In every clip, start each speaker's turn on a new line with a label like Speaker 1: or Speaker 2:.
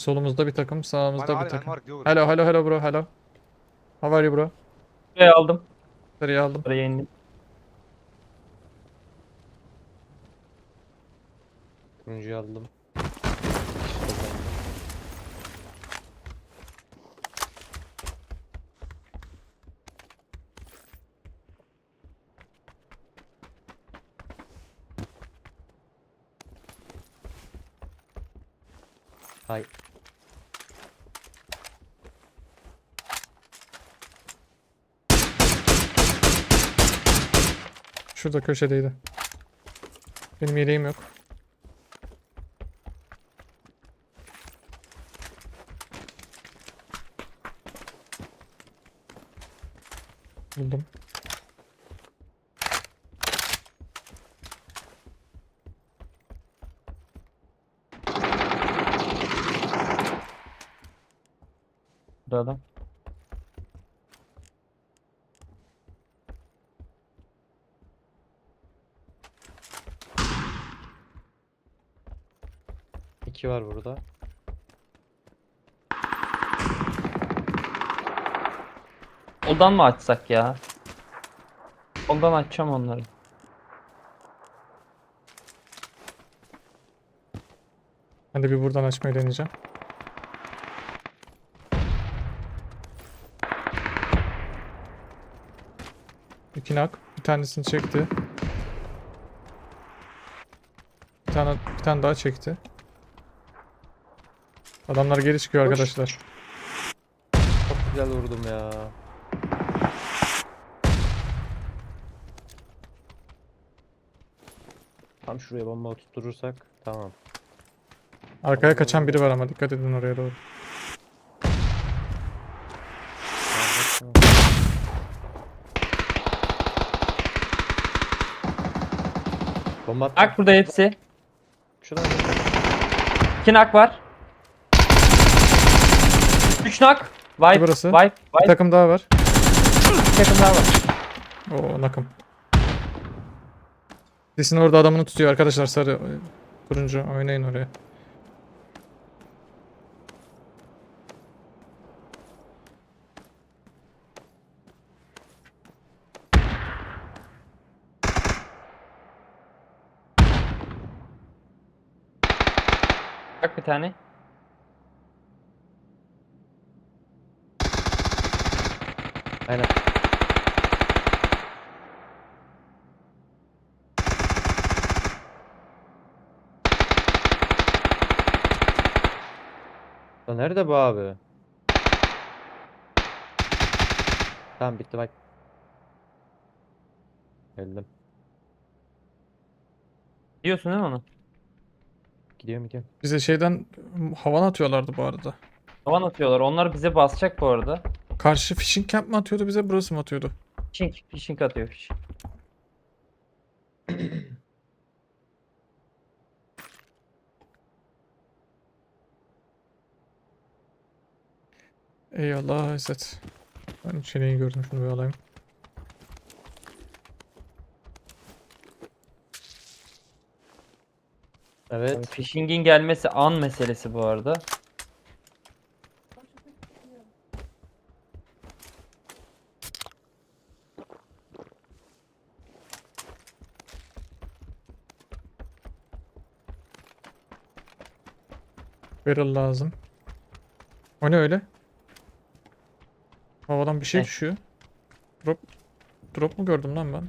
Speaker 1: Solumuzda bir takım, sağımızda bir takım. Hello, hello, hello bro, hello. How are you bro?
Speaker 2: Buraya aldım.
Speaker 1: Nereye aldım?
Speaker 2: Buraya indim.
Speaker 3: Turuncuyu aldım. Hay.
Speaker 1: Şurada köşedeydi. Benim yeleğim yok. Buldum.
Speaker 2: Burada adam.
Speaker 3: İki var burada.
Speaker 2: Soldan mı açsak ya? Soldan açacağım onları.
Speaker 1: Ben de bir buradan açmayı deneyeceğim. İki nak. Bir tanesini çekti. Bir tane, bir tane daha çekti. Adamlar geri çıkıyor
Speaker 3: Koş.
Speaker 1: arkadaşlar.
Speaker 3: Çok güzel vurdum ya. Tam şuraya bomba tutturursak tamam.
Speaker 1: Arkaya kaçan biri var ama dikkat edin oraya doğru.
Speaker 3: Bomba attım.
Speaker 2: Nak burada hepsi.
Speaker 3: Şuradan.
Speaker 2: İki nak var. Nak. Wipe,
Speaker 1: Burası.
Speaker 2: wipe,
Speaker 1: Bir
Speaker 2: wipe.
Speaker 1: takım daha var.
Speaker 2: Bir takım daha var.
Speaker 1: Oo nakım. Lisin orada adamını tutuyor arkadaşlar sarı. Turuncu oynayın oraya.
Speaker 2: Bak bir tane.
Speaker 3: Aynen. Ya nerede bu abi? Tamam bitti bak. Geldim.
Speaker 2: Diyorsun değil mi onu?
Speaker 3: Gidiyorum gidiyorum.
Speaker 1: Bize şeyden havan atıyorlardı bu arada.
Speaker 2: Havan atıyorlar. Onlar bize basacak bu arada.
Speaker 1: Karşı fishing camp mi atıyordu bize burası mı atıyordu?
Speaker 2: Fishing, fishing atıyor. Fishing.
Speaker 1: Eyvallah Esat. Ben çeneyi gördüm şunu bir alayım.
Speaker 3: Evet.
Speaker 2: Fishing'in gelmesi an meselesi bu arada.
Speaker 1: Barrel lazım. O ne öyle? Havadan bir şey
Speaker 2: Ne?
Speaker 1: düşüyor. Drop drop mu gördüm lan ben?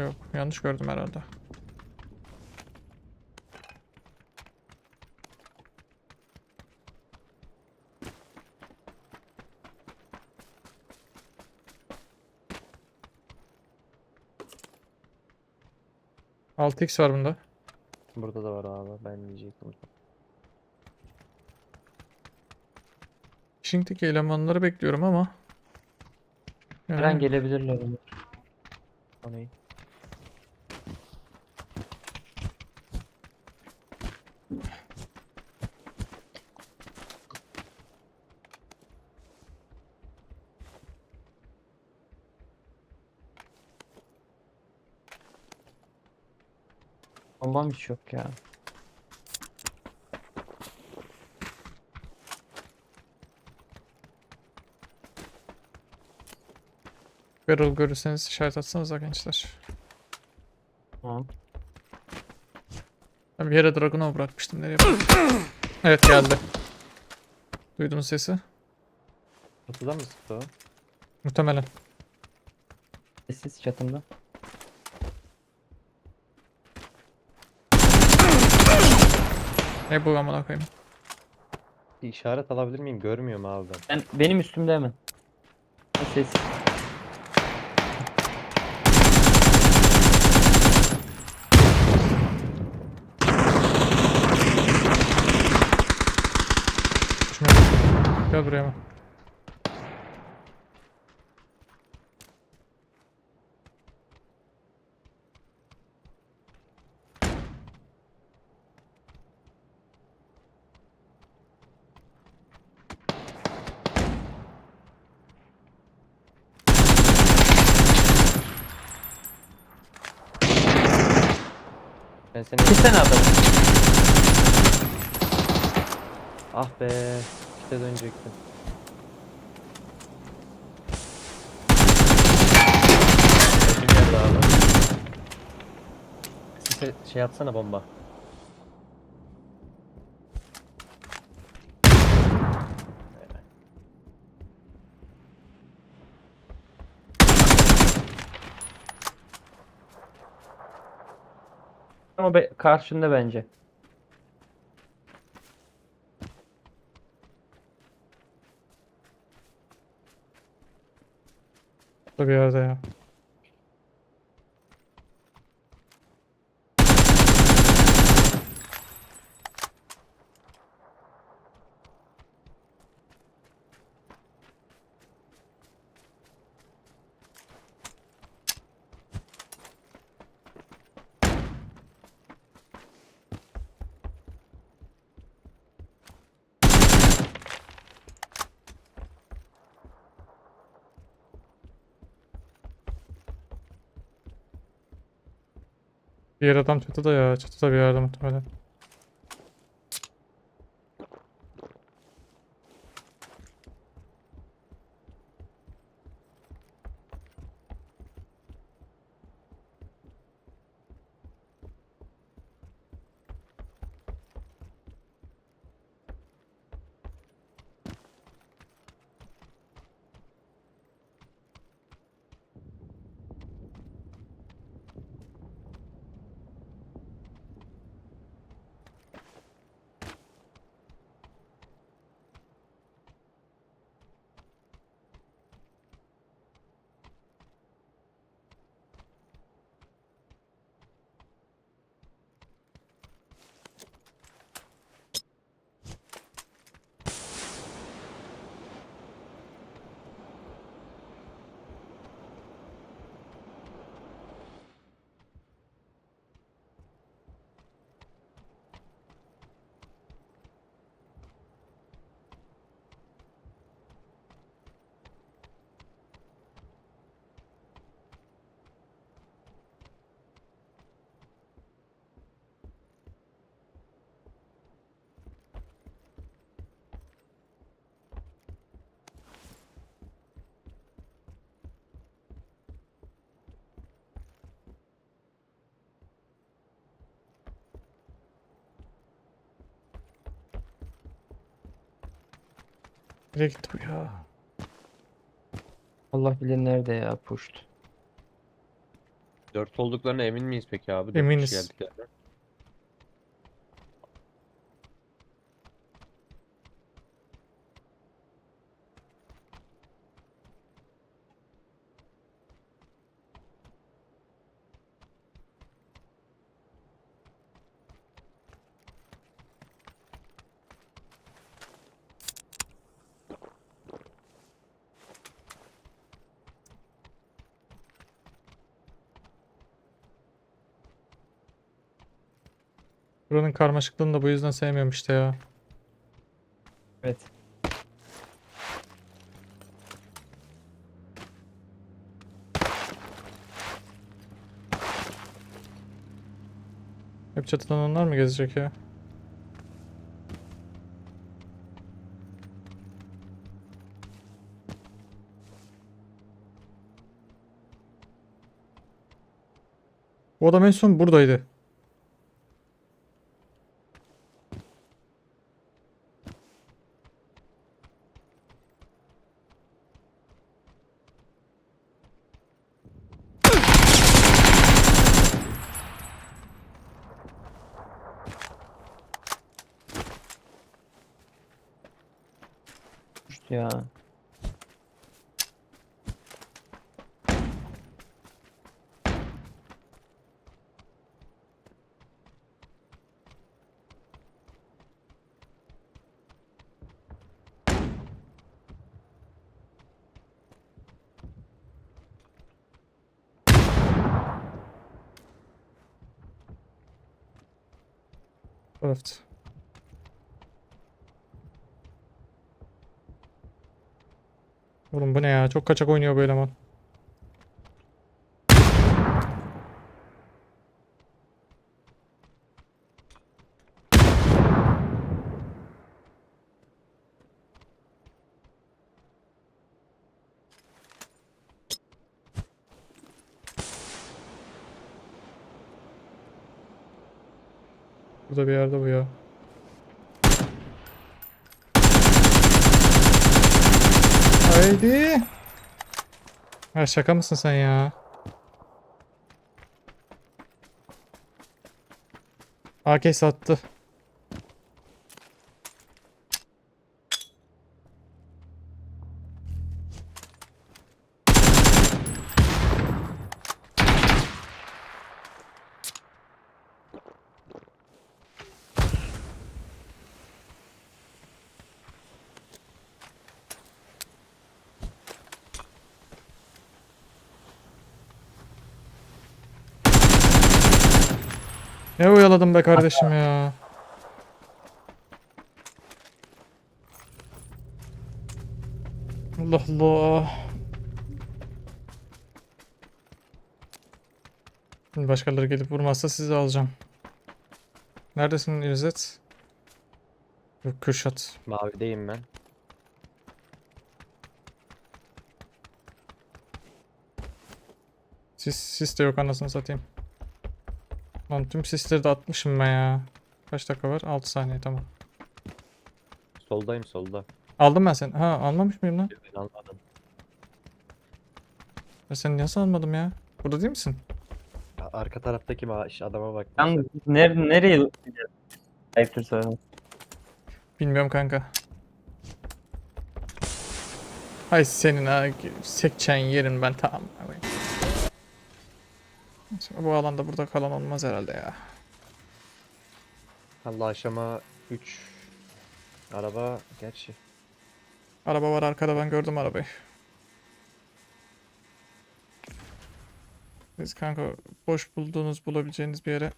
Speaker 1: Yok, yanlış gördüm herhalde. Altı x var bunda.
Speaker 3: Burada da var abi. Ben diyecektim.
Speaker 1: Fishing'deki elemanları bekliyorum ama. Yani
Speaker 2: gelebilirler. onlar.
Speaker 3: O ne?
Speaker 2: Bombam hiç yok ya.
Speaker 1: Barrel görürseniz işaret atsanıza gençler.
Speaker 2: Tamam.
Speaker 1: Ben bir yere Dragunov bırakmıştım. Nereye bıraktım? evet geldi. Duydunuz sesi?
Speaker 3: Kutudan mı sıktı o?
Speaker 1: Muhtemelen.
Speaker 2: Sessiz çatımda.
Speaker 1: Ne bu amına koyayım.
Speaker 3: Bir işaret alabilir miyim? Görmüyorum abi ben.
Speaker 2: Ben, benim üstümde hemen. Sessiz.
Speaker 1: Gel buraya hemen.
Speaker 3: Ben seni...
Speaker 2: İki tane adam.
Speaker 3: Ah be. İşte dönecektim. Sise şey atsana bomba.
Speaker 2: Ama be, karşında bence.
Speaker 1: Burada bir yerde ya. Diğer adam çatıda ya. Çatıda bir yerde muhtemelen. Nereye gitti bu ya?
Speaker 2: Allah bilir nerede ya puşt.
Speaker 3: Dört olduklarına emin miyiz peki abi? Dört kişi
Speaker 1: Eminiz.
Speaker 3: geldiklerine.
Speaker 1: Buranın karmaşıklığını da bu yüzden sevmiyorum işte ya.
Speaker 2: Evet.
Speaker 1: Hep çatıdan onlar mı gezecek ya? Bu adam en son buradaydı. Evet. Oğlum bu ne ya? Çok kaçak oynuyor bu eleman. Bir yerde bu ya. Haydi. Ha şaka mısın sen ya? AK sattı. Oyaladım be kardeşim ya. Allah Allah. Şimdi başkaları gelip vurmazsa sizi alacağım. Neredesin İzzet? Yok Kürşat.
Speaker 3: Mavideyim ben.
Speaker 1: Sis, sis de yok anasını satayım. Lan tüm sisleri de atmışım ben ya. Kaç dakika var? 6 saniye tamam.
Speaker 3: Soldayım solda.
Speaker 1: Aldım ben seni. Ha almamış mıyım lan?
Speaker 3: Ben almadım.
Speaker 1: Ben seni nasıl almadım ya? Burada değil misin?
Speaker 3: Ya Arka taraftaki maaş adama bak.
Speaker 2: Yalnız ner nereye? Ayıptır söylemek.
Speaker 1: Bilmiyorum kanka. Hay senin ha sekçen yerin ben tamam. Bu alanda burada kalan olmaz herhalde ya.
Speaker 3: Allah aşama 3 araba gerçi.
Speaker 1: Araba var arkada ben gördüm arabayı. Siz kanka boş bulduğunuz bulabileceğiniz bir yere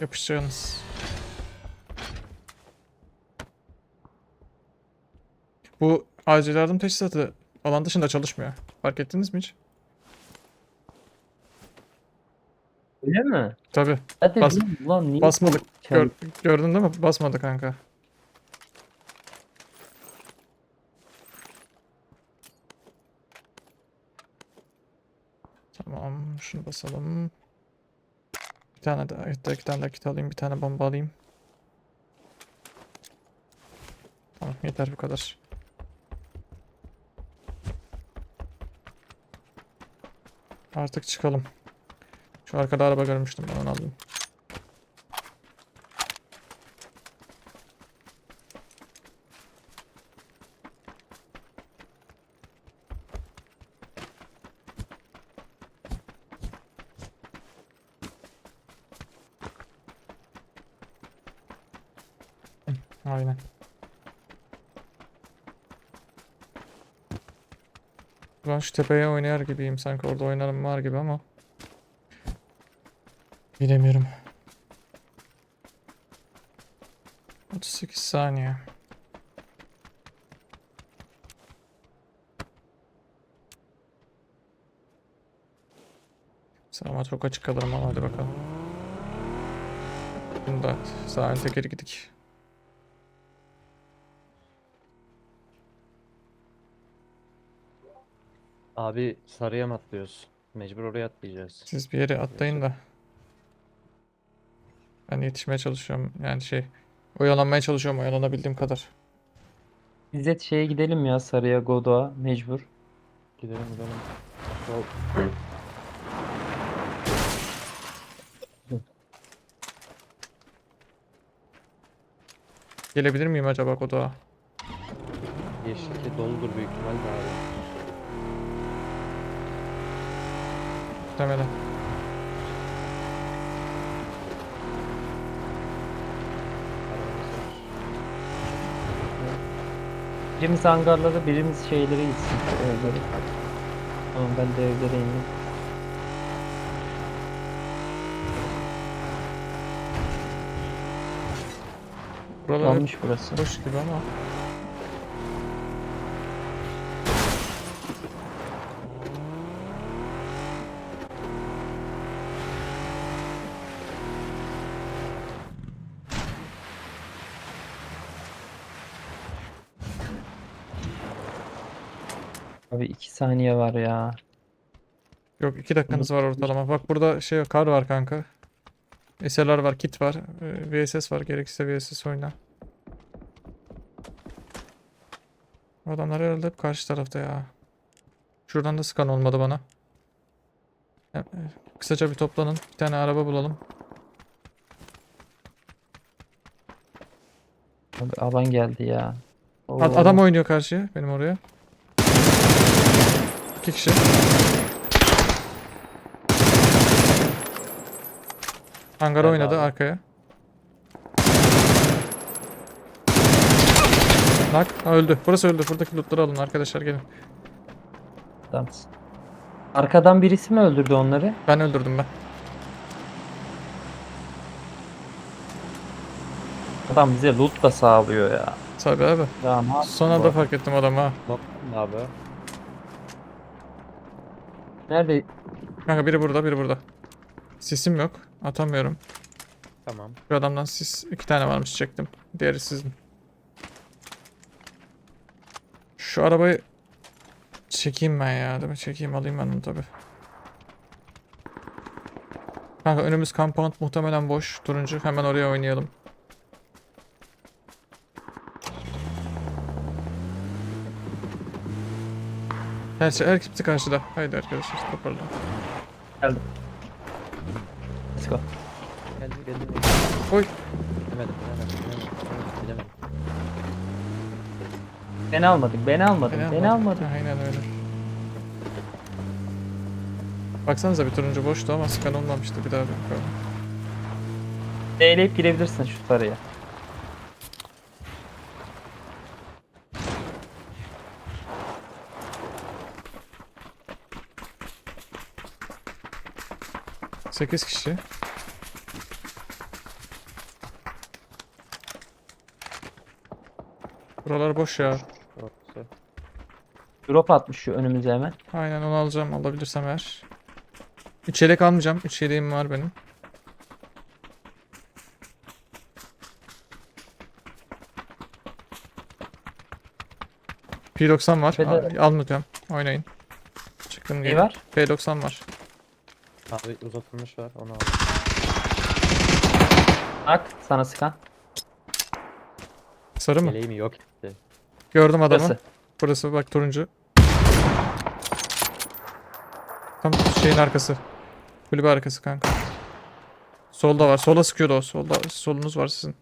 Speaker 1: yapışacaksınız. Bu acil yardım teçhizatı alan dışında çalışmıyor. Fark ettiniz mi hiç?
Speaker 2: Öyle mi?
Speaker 1: Tabi.
Speaker 2: Hadi
Speaker 1: Bas-
Speaker 2: lan, lan niye
Speaker 1: Basmadık. Gör, gördün değil mi? Basmadı kanka. Tamam. Şunu basalım. Bir tane daha. Hatta iki tane daha kit alayım. Bir tane bomba alayım. Tamam yeter bu kadar. Artık çıkalım. Şu arkada araba görmüştüm ben onu alayım. Aynen. Ben şu tepeye oynar gibiyim sanki orada oynarım var gibi ama bilemiyorum. 38 saniye. Sağıma çok açık kalırım ama hadi bakalım. Bunda sağ ön tekeri gidik.
Speaker 3: Abi sarıya mı atlıyoruz? Mecbur oraya atlayacağız.
Speaker 1: Siz bir yere atlayın da. Ben yetişmeye çalışıyorum. Yani şey oyalanmaya çalışıyorum oyalanabildiğim kadar.
Speaker 2: İzzet şeye gidelim ya Sarıya Godoğa mecbur.
Speaker 3: Gidelim gidelim. Sol.
Speaker 1: Gelebilir miyim acaba Godoğa?
Speaker 3: Yeşillik doludur büyük ihtimalle abi.
Speaker 1: Muhtemelen.
Speaker 2: Birimiz hangarlara birimiz şeylere gitsin. Evlere. Tamam ben de evlere indim.
Speaker 1: Buralar hep
Speaker 2: Kalmış burası.
Speaker 1: boş gibi ama.
Speaker 2: Abi 2 saniye var ya.
Speaker 1: Yok 2 dakikanız var ortalama. Bak burada şey kar var kanka. SLR var, kit var, e, VSS var. Gerekirse VSS oyna. Adamlar herhalde hep karşı tarafta ya. Şuradan da skan olmadı bana. E, Kısaca bir toplanın. Bir tane araba bulalım.
Speaker 2: Abi alan geldi ya.
Speaker 1: Ad-
Speaker 2: Oo.
Speaker 1: adam oynuyor karşıya benim oraya. İki kişi. Hangara
Speaker 3: Geldi
Speaker 1: oynadı
Speaker 3: abi.
Speaker 1: arkaya. Nak öldü. Burası öldü. Buradaki lootları alın arkadaşlar gelin.
Speaker 2: Adamsın. Arkadan birisi mi öldürdü onları?
Speaker 1: Ben öldürdüm ben.
Speaker 2: Adam bize loot da sağlıyor ya.
Speaker 1: Tabii abi.
Speaker 2: Ya ne
Speaker 1: Son anda
Speaker 2: yaptın bu
Speaker 1: fark ettim adamı ha.
Speaker 3: Bak abi.
Speaker 2: Nerede?
Speaker 1: Kanka biri burada biri burada. Sisim yok. Atamıyorum.
Speaker 3: Tamam.
Speaker 1: Şu adamdan sis iki tane varmış çektim. Diğeri sizin. Şu arabayı çekeyim ben ya değil mi? Çekeyim alayım ben onu tabi. Kanka önümüz compound muhtemelen boş. Turuncu hemen oraya oynayalım. Her şey, her kimse karşıda. Haydi arkadaşlar toparlan.
Speaker 2: Geldim. Let's go.
Speaker 3: Geldim geldim.
Speaker 1: Oy.
Speaker 3: Bilemedim bilemedim bilemedim. bilemedim.
Speaker 2: Beni almadın beni almadın beni,
Speaker 1: beni
Speaker 2: almadın.
Speaker 1: Aynen öyle. Baksanıza bir turuncu boştu ama skan olmamıştı bir daha bir bakalım.
Speaker 2: Eğleyip girebilirsin şu taraya.
Speaker 1: 8 kişi. Buralar boş ya.
Speaker 2: Drop atmış şu önümüze hemen.
Speaker 1: Aynen onu alacağım. Alabilirsem eğer. 3 yelek almayacağım. 3 yeleğim var benim. P90 var. Al, alma. Oynayın. Çıktım geri.
Speaker 2: Ne var?
Speaker 1: P90 var.
Speaker 3: Abi uzatılmış var onu al.
Speaker 2: Ak sana sıkan.
Speaker 1: Sarı mı?
Speaker 3: Meleğim yok etti.
Speaker 1: Gördüm adamı.
Speaker 2: Burası.
Speaker 1: Burası bak turuncu. Tam şeyin arkası. Kulübe arkası kanka. Solda var. Sola sıkıyordu o. Solda solunuz var sizin.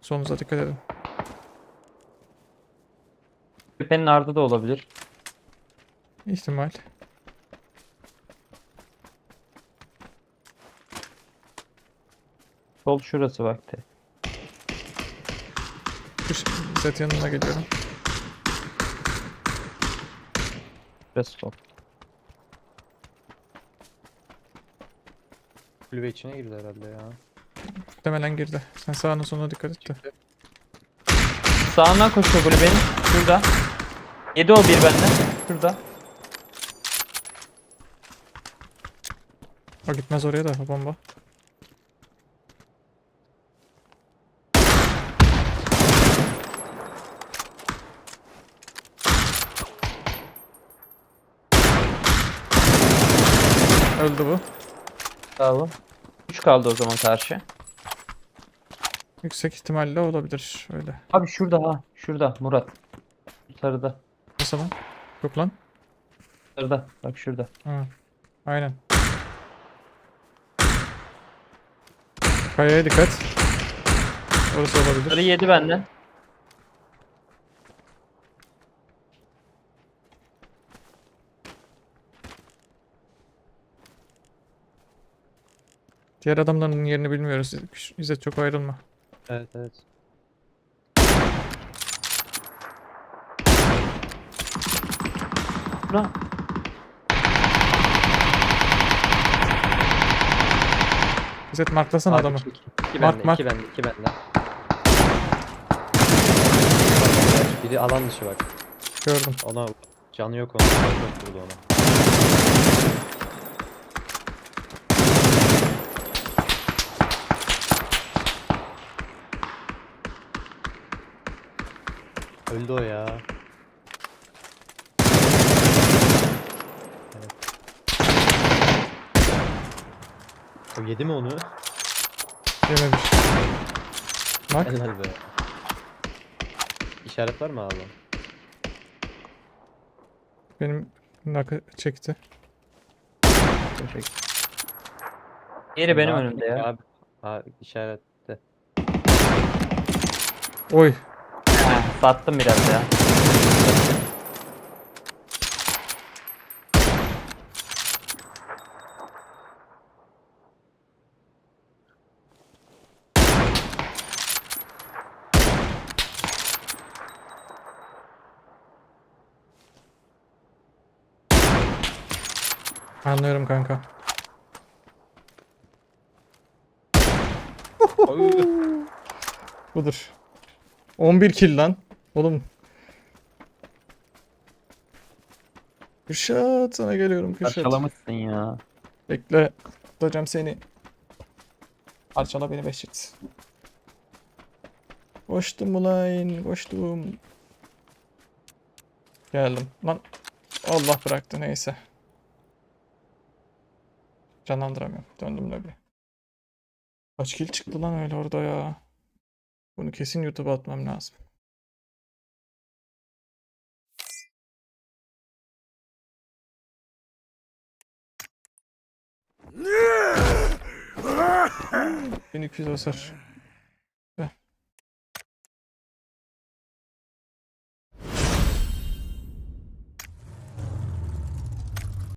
Speaker 1: Solunuza dikkat edin.
Speaker 2: Tepenin ardı da olabilir.
Speaker 1: İhtimal.
Speaker 2: Sol şurası vakti.
Speaker 1: Kış set yanına geliyorum.
Speaker 2: Şurası sol.
Speaker 3: Kulübe içine girdi herhalde ya.
Speaker 1: Muhtemelen girdi. Sen sağına soluna dikkat et de.
Speaker 2: Sağından koşuyor kulübenin. Şurada. Yedi o bir benden. Şurada.
Speaker 1: O gitmez oraya da o bomba. Öldü bu.
Speaker 2: Bravo. 3 kaldı o zaman karşı.
Speaker 1: Yüksek ihtimalle olabilir öyle.
Speaker 2: Abi şurada ha. Şurada Murat. Sarıda.
Speaker 1: Nasıl lan? Yok lan.
Speaker 2: Sarıda. Bak şurada.
Speaker 1: Ha. Aynen. Kayaya dikkat. Orası olabilir.
Speaker 2: Sarı yedi benden.
Speaker 1: Diğer adamların yerini bilmiyoruz. İzzet çok ayrılma.
Speaker 3: Evet evet.
Speaker 2: Buna.
Speaker 1: İzzet marklasana
Speaker 3: Abi,
Speaker 1: adamı.
Speaker 3: iki- İki
Speaker 1: Mark,
Speaker 3: bende,
Speaker 1: mark.
Speaker 3: iki bende, iki bende. Biri alan dışı bak.
Speaker 1: Gördüm.
Speaker 3: Ona canı yok onun. Yok burada ona. Öldü o ya. Evet. O yedi mi onu?
Speaker 1: Yememiş. Bak.
Speaker 3: Helal be. İşaret var mı abi?
Speaker 1: Benim naka çekti.
Speaker 2: Teşekkür. Diğeri benim
Speaker 3: Abi,
Speaker 2: önümde ya.
Speaker 3: Abi, abi işarette.
Speaker 1: Oy.
Speaker 2: Heh, sattım biraz ya.
Speaker 1: Anlıyorum kanka. Budur. 11 kill lan. Oğlum. Kürşat sana geliyorum Kürşat.
Speaker 2: Parçalamışsın ya.
Speaker 1: Bekle. Tutacağım seni. Parçala beni Beşit. Koştum ulan. Koştum. Geldim. Lan. Allah bıraktı neyse. Canlandıramıyorum. Döndüm lobi. Kaç kill çıktı lan öyle orada ya. Bunu kesin YouTube'a atmam lazım. ...1200 hasar.